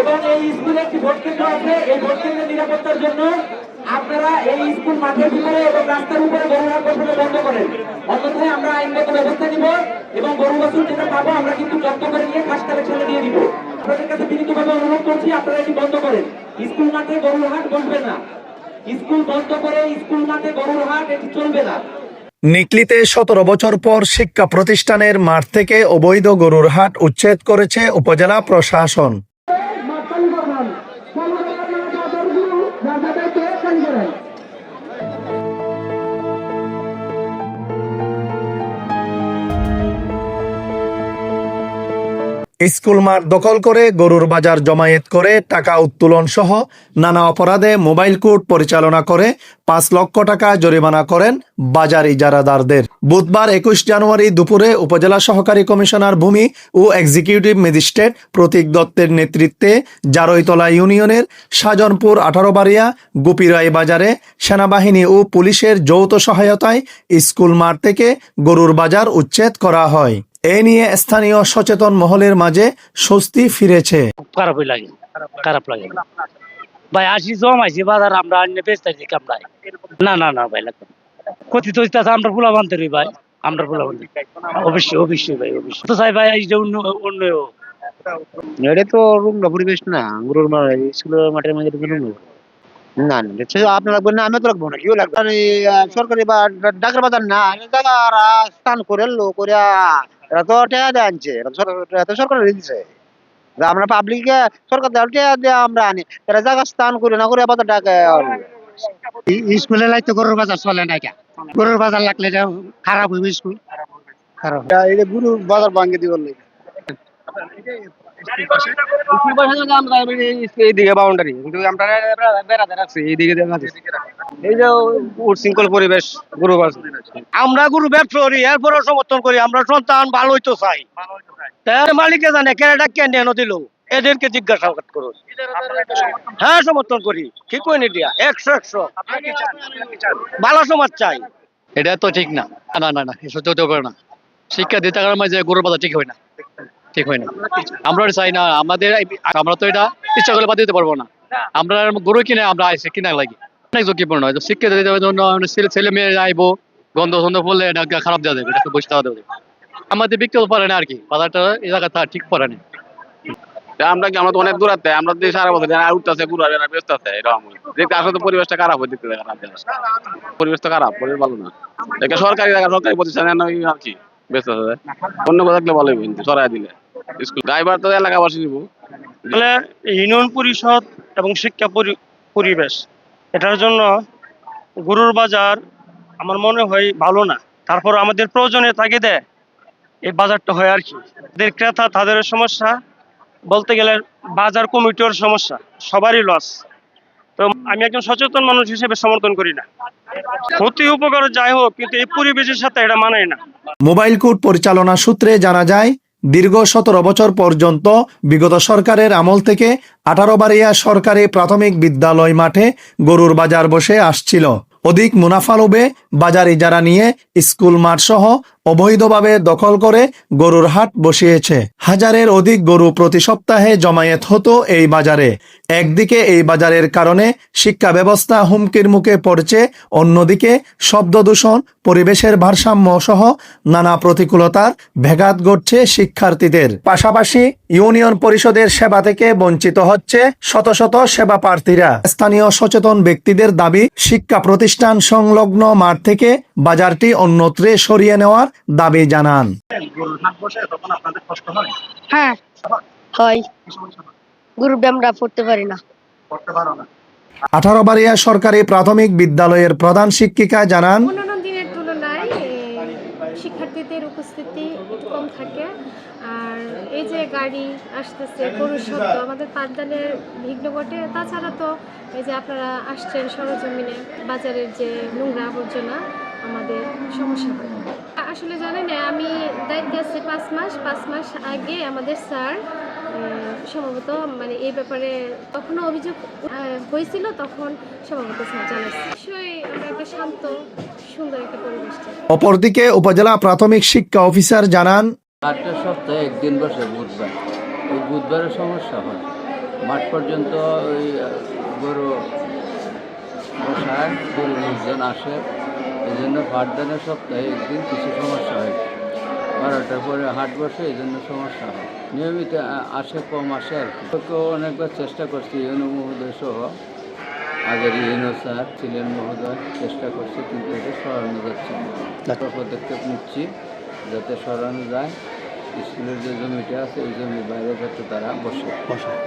এবং এই স্কুলে একটি ভোট কেন্দ্র আছে। এই ভোট কেন্দ্রের নিরাপত্তার জন্য আপনারা এই স্কুল মাঠের ভিতরে এবং রাস্তার উপরে গরু বসানো বন্ধ করেন। অন্যথায় আমরা আইনগত ব্যবস্থা নিব এবং গরু বাছুর যেটা পাবো আমরা কিন্তু জব্দ করে নিয়ে খাস কালেকশনে দিয়ে দিব। আপনাদের কাছে বিনীতভাবে অনুরোধ করছি, আপনারা এটি বন্ধ করেন। স্কুল মাঠে গরুর হাট বসবে না। স্কুল বন্ধ করে স্কুল মাঠে গরুর হাট, এটি চলবে না। নিকলিতে সতেরো বছর পর শিক্ষা প্রতিষ্ঠানের মাঠ থেকে অবৈধ গরুর হাট উচ্ছেদ করেছে উপজেলা প্রশাসন। স্কুল মাঠ দখল করে, গরুর বাজার জমায়েত করে, টাকা উত্তোলন সহ নানা অপরাধে মোবাইল কোর্ট পরিচালনা করে, পাঁচ লক্ষ টাকা জরিমানা করেন বাজার ইজারাদারদের বুধবার একুশ জানুয়ারি দুপুরে উপজেলা সহকারী কমিশনার ভূমি ও এক্সিকিউটিভ ম্যাজিস্ট্রেট প্রতীক দত্তের নেতৃত্বে জারৈতলা ইউনিয়নের সাজনপুর আঠারোবাড়িয়া গুপিরাই বাজারে সেনাবাহিনী ও পুলিশের যৌথ সহায়তায় স্কুল মাঠ থেকে গরুর বাজার উচ্ছেদ করা হয়। এ নিয়ে স্থানীয় সচেতন মহলের মাঝে স্বস্তি ফিরেছে। খারাপই লাগে খারাপ লাগে। ভাই আসি জমাইছি বাজার আমরা কামড়াই না না না ভাই লাগবে কথিত হইতাছে আমরা ফুলা বানতে রই ভাই আমরা ফুলা বানতে অবশ্যই অবশ্যই ভাই অবশ্যই। তো চাই ভাই এই যে অন্য অন্য এটা তো পরিবেশ না গরুর স্কুলের মাঠের মধ্যে ঢুকে রুম না না আপনার লাগবে না আমি তো লাগবো না কেউ লাগবে সরকারি বা ডাকের বাজার না স্থান করে লো করে এরা তো টেয়া দিয়ে আনছে এরা তো সরকার দিচ্ছে আমরা পাবলিকে সরকার টেয়া দিয়ে আমরা আনি। এরা জায়গা স্থান করে না করে আবার ডাকে স্কুলে লাইতে গরুর বাজার চলে না এটা। গরুর বাজার লাগলে এটা খারাপ হইবে স্কুল। খারাপ এটা গুরু বাজার ভাঙ্গে দিবার লাগে। আমরা গরু ব্যবসা সমর্থন করি, আমরা সন্তান চাই। তাই মালিকে জানে কেনাটা কেন দিল? এদেরকে জিজ্ঞাসা করুন হ্যাঁ সমর্থন করি। ঠিক কই দিয়া। একশো একশো। ভালো সমাজ চাই। এটা তো ঠিক না। না না না তো হতে পারে না। শিক্ষা দিতে মাঝে গরুর বাজার ঠিক হয় না। ঠিক হয় না। আমরা চাই না, আমাদের আমরা তো এটা ইচ্ছা করলে বাদ দিতে পারব না। আমরা গরু কিনে আমরা আইসি কিনা লাগি। অনেক ঝুঁকিপূর্ণ। শিক্ষা দিতে জন্য ছেলে ছেলে মেয়ে আইবো, গন্ধ সন্ধ পড়লে এটা খারাপ যাবে, এটা তো বুঝতে হবে আমাদের বিক্রি পারে না আর কি, বাজারটা জায়গাটা ঠিক করে না। আমরা কি আমরা তো অনেক দূর আছে আমরা সারা বছর উঠতেছে ঘুরা যারা ব্যস্ত আছে এরকম দেখতে আসলে তো পরিবেশটা খারাপ হয় দেখতে দেখা পরিবেশ তো খারাপ, পরিবেশ ভালো না। এটা সরকারি জায়গা, সরকারি প্রতিষ্ঠানে আর কি ব্যস্ত আছে। অন্য কোথাও থাকলে ভালো হইব কিন্তু, সরাই দিলে। স্কুল। ড্রাইভার তো এলাকাবাসী দিব তাহলে ইউনিয়ন পরিষদ এবং শিক্ষা পরিবেশ এটার জন্য গরুর বাজার আমার মনে হয় ভালো না। তারপর আমাদের প্রয়োজনে তাগিদে এই বাজারটা হয় আর কি। এদের ক্রেতা তাদের সমস্যা বলতে গেলে বাজার কমিটির সমস্যা সবারই লস তো আমি একজন সচেতন মানুষ হিসেবে সমর্থন করি না। ক্ষতি উপকার যাই হোক কিন্তু এই পরিবেশের সাথে এটা মানায় না। মোবাইল কোর্ট পরিচালনা সূত্রে জানা যায় দীর্ঘ সতেরো বছর পর্যন্ত বিগত সরকারের আমল থেকে আঠারো বারিয়া সরকারি প্রাথমিক বিদ্যালয় মাঠে গরুর বাজার বসে আসছিল। অধিক মুনাফা লোভে বাজারে যারা নিয়ে স্কুল মাঠ সহ অবৈধভাবে দখল করে গরুর হাট বসিয়েছে। হাজারের অধিক গরু প্রতি সপ্তাহে জমায়েত হতো এই বাজারে। একদিকে এই বাজারের কারণে শিক্ষা ব্যবস্থা হুমকির মুখে পড়ছে, অন্যদিকে শব্দ দূষণ পরিবেশের ভারসাম্য সহ নানা প্রতিকূলতার ভেঘাত ঘটছে শিক্ষার্থীদের। পাশাপাশি ইউনিয়ন পরিষদের সেবা থেকে বঞ্চিত হচ্ছে শত শত সেবা প্রার্থীরা। স্থানীয় সচেতন ব্যক্তিদের দাবি, শিক্ষা প্রতিষ্ঠান সংলগ্ন মাঠ থেকে বাজারটি অন্যত্রে সরিয়ে নেওয়ার দাবি জানান। হ্যাঁ? হয় গ্রুপে আমরা পড়তে পারি না। আঠারো বাড়িয়া সরকারি প্রাথমিক বিদ্যালয়ের প্রধান শিক্ষিকা জানান দিনের তুলনায় শিক্ষার্থীদের উপস্থিতি একটু কম থাকে। আর এই যে গাড়ি আসতেছে গরুর শব্দ আমাদের পাঠদানের বিঘ্ন ঘটে তাছাড়া তো এই যে আপনারা আসছেন সরজমিনে বাজারের যে নোংরা আবর্জনা আমাদের সমস্যা হয়। আসলে জানেন আমি দায়িত্বে আছি পাঁচ মাস পাঁচ মাস আগে আমাদের স্যার সম্ভবত মানে এই ব্যাপারে তখনও অভিযোগ হয়েছিল তখন সম্ভবত স্যার জানাচ্ছি। নিশ্চয়ই আমরা একটা শান্ত সুন্দর একটা পরিবেশ অপরদিকে উপজেলা প্রাথমিক শিক্ষা অফিসার জানান আটটা সপ্তাহে একদিন বসে বুধবার। ওই বুধবারের সমস্যা হয়। মাঠ পর্যন্ত ওই গরু বসায় গরু লোকজন আসে। এই জন্য পাঠদানের সপ্তাহে একদিন কিছু সমস্যা হয়। বারোটার পরে হাট বসে এই জন্য সমস্যা হয়। নিয়মিত আসে, কম আসে আর কি। অনেকবার চেষ্টা করছি, ইউনো মহোদয় সহ। আগের ইউনো স্যার ছিলেন মহোদয়, চেষ্টা করছি, কিন্তু এটা সরানো যাচ্ছে না। পদক্ষেপ নিচ্ছি, যাতে সরানো যায়। স্কুলের যে জমিটা আছে ওই জমির বাইরে যাতে তারা বসে।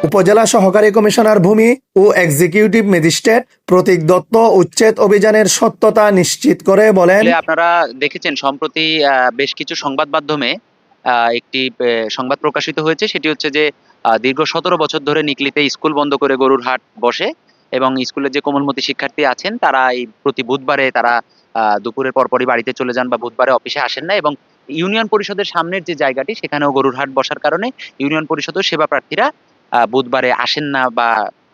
উপজেলা সহকারী কমিশনার ভূমি ও এক্সিকিউটিভ ম্যাজিস্ট্রেট প্রতীক দত্ত উচ্ছেদ অভিযানের সত্যতা নিশ্চিত করে বলেন আপনারা দেখেছেন সম্প্রতি বেশ কিছু সংবাদ মাধ্যমে একটি সংবাদ প্রকাশিত হয়েছে। সেটি হচ্ছে যে আহ, দীর্ঘ সতেরো বছর ধরে নিকলিতে স্কুল বন্ধ করে গরুর হাট বসে এবং স্কুলের যে কোমলমতি শিক্ষার্থী আছেন তারা এই প্রতি বুধবারে তারা আহ, দুপুরের পরপরই বাড়িতে চলে যান বা বুধবারে অফিসে আসেন না এবং ইউনিয়ন পরিষদের সামনের যে জায়গাটি, সেখানেও গরুর হাট বসার কারণে ইউনিয়ন পরিষদের সেবা প্রার্থীরা বুধবারে আসেন না বা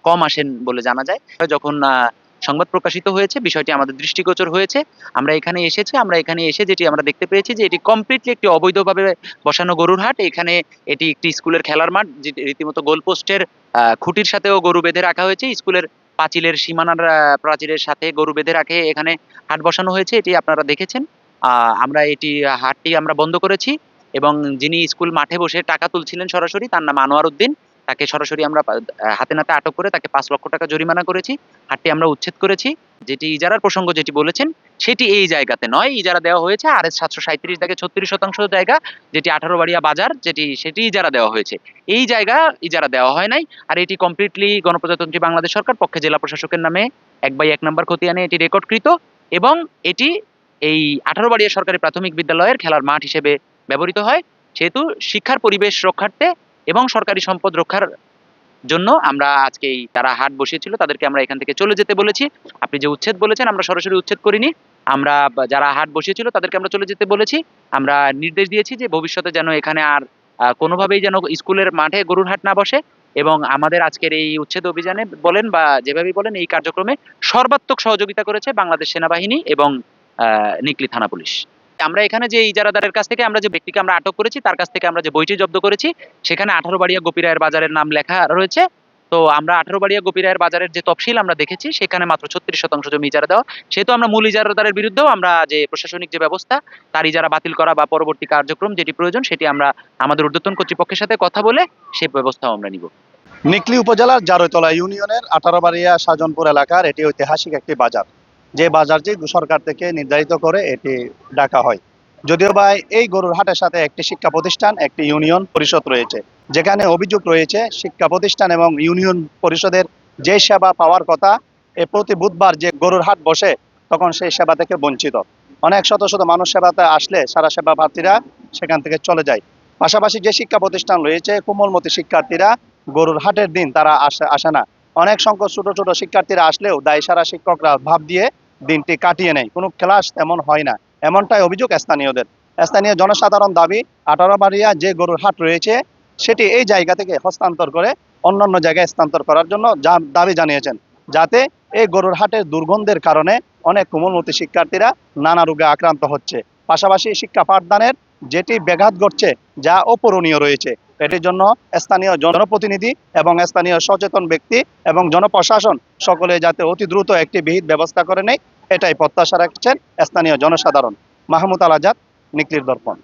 কম আসেন বলে জানা যায়। যখন সংবাদ প্রকাশিত হয়েছে, বিষয়টি আমাদের দৃষ্টিগোচর হয়েছে। আমরা এখানে এসেছি, আমরা এখানে এসে যেটি আমরা দেখতে পেয়েছি যে এটি কমপ্লিটলি একটি অবৈধভাবে বসানো গরুর হাট। এখানে এটি একটি স্কুলের খেলার মাঠ যেটি রীতিমতো গোলপোস্টের খুঁটির সাথেও গরু বেঁধে রাখা হয়েছে। স্কুলের পাঁচিলের সীমানার প্রাচীরের সাথে গরু বেঁধে রাখে এখানে হাট বসানো হয়েছে। এটি আপনারা দেখেছেন। আমরা এটি হাটটি আমরা বন্ধ করেছি এবং যিনি স্কুল মাঠে বসে টাকা তুলছিলেন সরাসরি, তার নাম আনোয়ার উদ্দিন। তাকে সরাসরি আমরা হাতে নাতে আটক করে তাকে পাঁচ লক্ষ টাকা জরিমানা করেছি। হাটটি আমরা উচ্ছেদ করেছি। যেটি ইজারার প্রসঙ্গ যেটি বলেছেন, সেটি এই জায়গাতে নয়। ইজারা দেওয়া হয়েছে আর এস সাতশো সাঁত্রিশ থেকে ছত্রিশ শতাংশ জায়গা, যেটি আঠারো বাড়িয়া বাজার, যেটি, সেটি ইজারা দেওয়া হয়েছে। এই জায়গা ইজারা দেওয়া হয় নাই। আর এটি কমপ্লিটলি গণপ্রজাতন্ত্রী বাংলাদেশ সরকার পক্ষে জেলা প্রশাসকের নামে এক বাই এক নম্বর খতিয়ানে এটি রেকর্ডকৃত এবং এটি এই আঠারো বাড়িয়া সরকারি প্রাথমিক বিদ্যালয়ের খেলার মাঠ হিসেবে ব্যবহৃত হয় সেহেতু শিক্ষার পরিবেশ রক্ষার্থে এবং সরকারি সম্পদ রক্ষার জন্য আমরা আজকে এই তারা হাট বসিয়েছিল, তাদেরকে আমরা এখান থেকে চলে যেতে বলেছি। আপনি যে উচ্ছেদ বলেছেন, আমরা সরাসরি উচ্ছেদ করিনি। আমরা যারা হাট বসিয়েছিল, তাদেরকে আমরা চলে যেতে বলেছি। আমরা নির্দেশ দিয়েছি যে ভবিষ্যতে যেন এখানে আর কোনোভাবেই যেন স্কুলের মাঠে গরুর হাট না বসে এবং আমাদের আজকের এই উচ্ছেদ অভিযানে বলেন বা যেভাবেই বলেন, এই কার্যক্রমে সর্বাত্মক সহযোগিতা করেছে বাংলাদেশ সেনাবাহিনী এবং নিকলি থানা পুলিশ। আমরা এখানে যে ইজারাদারের কাছ থেকে আমরা যে ব্যক্তিকে আমরা আটক করেছি, তার কাছ থেকে আমরা যে বইটি জব্দ করেছি, সেখানে আঠারো বাড়িয়া গোপীরায়ের বাজারের নাম লেখা রয়েছে। তো আমরা আঠারো বাড়িয়া গোপীরায়ের বাজারের যে তফসিল আমরা দেখেছি, সেখানে মাত্র ছত্রিশ শতাংশ জমি ইজারা দেওয়া। সেহেতু আমরা মূল ইজারাদারের বিরুদ্ধেও আমরা যে প্রশাসনিক যে ব্যবস্থা, তার ইজারা বাতিল করা বা পরবর্তী কার্যক্রম যেটি প্রয়োজন, সেটি আমরা আমাদের ঊর্ধ্বতন কর্তৃপক্ষের সাথে কথা বলে সে ব্যবস্থাও আমরা নিব। নিকলি উপজেলার জারৈতলা ইউনিয়নের আঠারোবাড়িয়া সাজনপুর এলাকার, এটি ঐতিহাসিক একটি বাজার। যে বাজারটি সরকার থেকে নির্ধারিত করে এটি ডাকা হয়। যদিও বা এই গরুর হাটের সাথে একটি শিক্ষা প্রতিষ্ঠান, একটি ইউনিয়ন পরিষদ রয়েছে, যেখানে অভিযোগ রয়েছে শিক্ষা প্রতিষ্ঠান এবং ইউনিয়ন পরিষদের যে সেবা পাওয়ার কথা, এ প্রতি বুধবার যে গরুর হাট বসে, তখন সেই সেবা থেকে বঞ্চিত। অনেক শত শত মানুষ সেবাতে আসলে সারা সেবা প্রার্থীরা সেখান থেকে চলে যায়। পাশাপাশি যে শিক্ষা প্রতিষ্ঠান রয়েছে, কোমলমতি শিক্ষার্থীরা গরুর হাটের দিন তারা আসে আসে না। অনেক সংখ্যক ছোট ছোট শিক্ষার্থীরা আসলেও দায় সারা শিক্ষকরা ভাব দিয়ে দিনটি কাটিয়ে নেয়। কোনো ক্লাস তেমন হয় না। এমনটাই অভিযোগ স্থানীয়দের। স্থানীয় জনসাধারণ দাবি, আঠারোবাড়িয়া যে গরুর হাট রয়েছে, সেটি এই জায়গা থেকে হস্তান্তর করে অন্যান্য জায়গায় স্থানান্তর করার জন্য দাবি জানিয়েছেন। যাতে এই গরুর হাটের দুর্গন্ধের কারণে অনেক কোমলমতি শিক্ষার্থীরা নানা রোগে আক্রান্ত হচ্ছে। পাশাপাশি শিক্ষা পাঠদানের যেটি ব্যাঘাত ঘটছে, যা অপূরণীয় রয়েছে। এটির জন্য স্থানীয় জনপ্রতিনিধি এবং স্থানীয় সচেতন ব্যক্তি এবং জনপ্রশাসন সকলে যাতে অতি দ্রুত একটি বিহিত ব্যবস্থা করে নেয়, এটাই প্রত্যাশা রাখছেন স্থানীয় জনসাধারণ। মাহমুদ আল আজাদ, নিকলির দর্পণ।